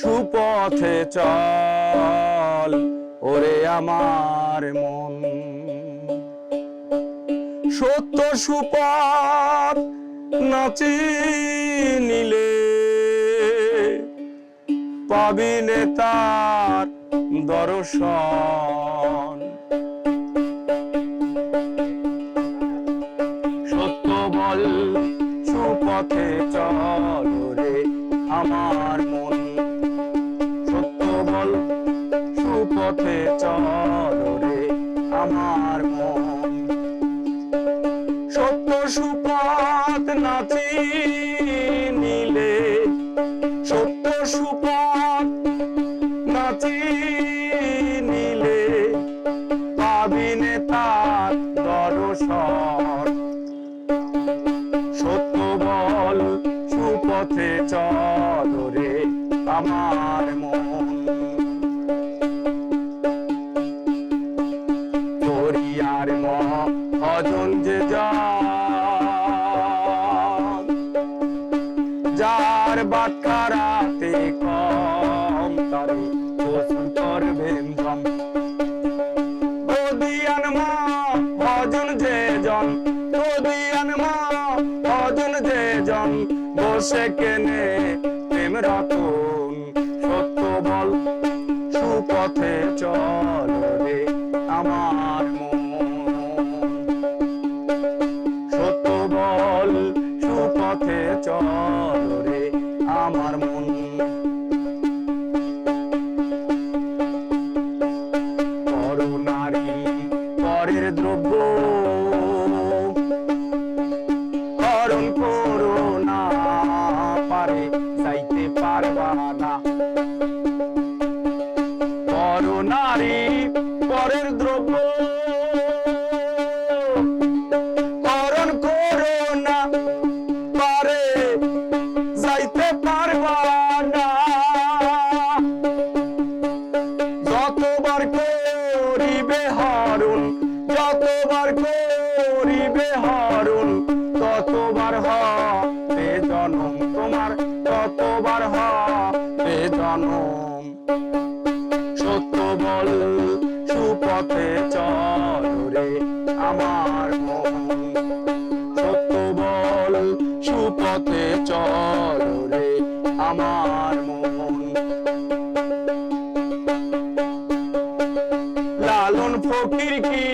সুপথে চল, ওরে আমার মন। সত্য সুপথ নাচি নিলে পাবি নে তার দর্শন। সত্য বল, সুপথে চল রে আমার মন। সত্য বল, সুপথে চল রে আমার মন। সত্য সুপথ নাচি নিলে সত্য সুপথ নাচি নিলে পাবিনে তার দর্শন। আমার মন। তোরিয়ার মজন যে যার বাটখারাতে কম, তারে প্রচুর করবেন জম ওদিয়ান মা ভজন যে জন ওদিয়ান মা ভজন যে জন, বসে কেনে প্রেম রতন সুপথে চল রে আমার সত্য বল, সুপথে চল রে আমার মন। করুণারি পরের দ্রব্য। করুণ করুণা পারে যাইতে পারবা না। করুণারি পরের দ্রব্য। করুণ করুণা পারে যাইতে পারবা না। যতবার করিবে হারুন, যতবার করিবে হারুন, ততবার হবে জনম তোমার, ততবার হবে জনম বল সুপথে চল রে আমার মন। সত্য বল, সুপথে চল রে আমার মন। লালন ফকির কি?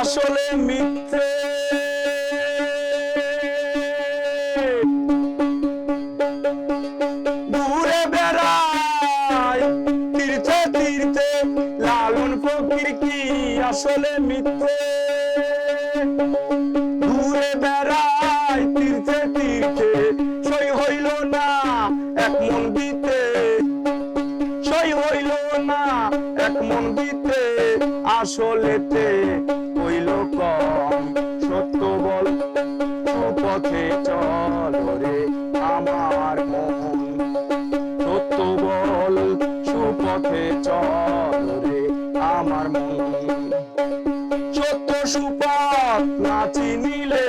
আসলে মিথ্যে। আসলে মিথ্যে দূরে বেড়ায় তীর্থে তীর্থে, সই হইল না এক মন দিতে সই হইল না এক মন দিতে আসলেতে হইল কম। সত্য বল, সুপথে চল রে আমার মন। সত্য বল, সুপথে চল আমার সত্য সুপথ নাচি নিলে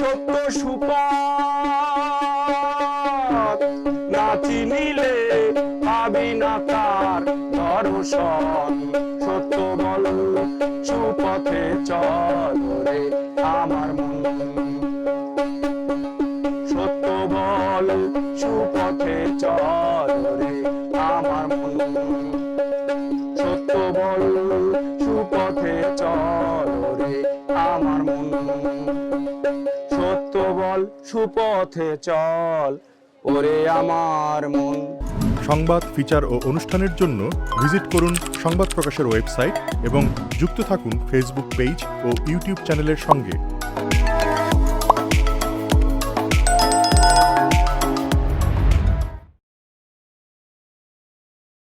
সত্য সুপথ নাচি নিলে পাবি না তার দর্শন। সত্য বল, সুপথে চল রে আমার মন। সত্য বল, সুপথে চল রে আমার মন। সত্য বল, সুপথে চল রে আমার মন। সত্য বল, সুপথে চল, ওরে আমার মন। সংবাদ, ফিচার ও অনুষ্ঠানের জন্য ভিজিট করুন সংবাদ প্রকাশের ওয়েবসাইট এবং যুক্ত থাকুন ফেসবুক পেজ ও ইউটিউব চ্যানেলের সঙ্গে।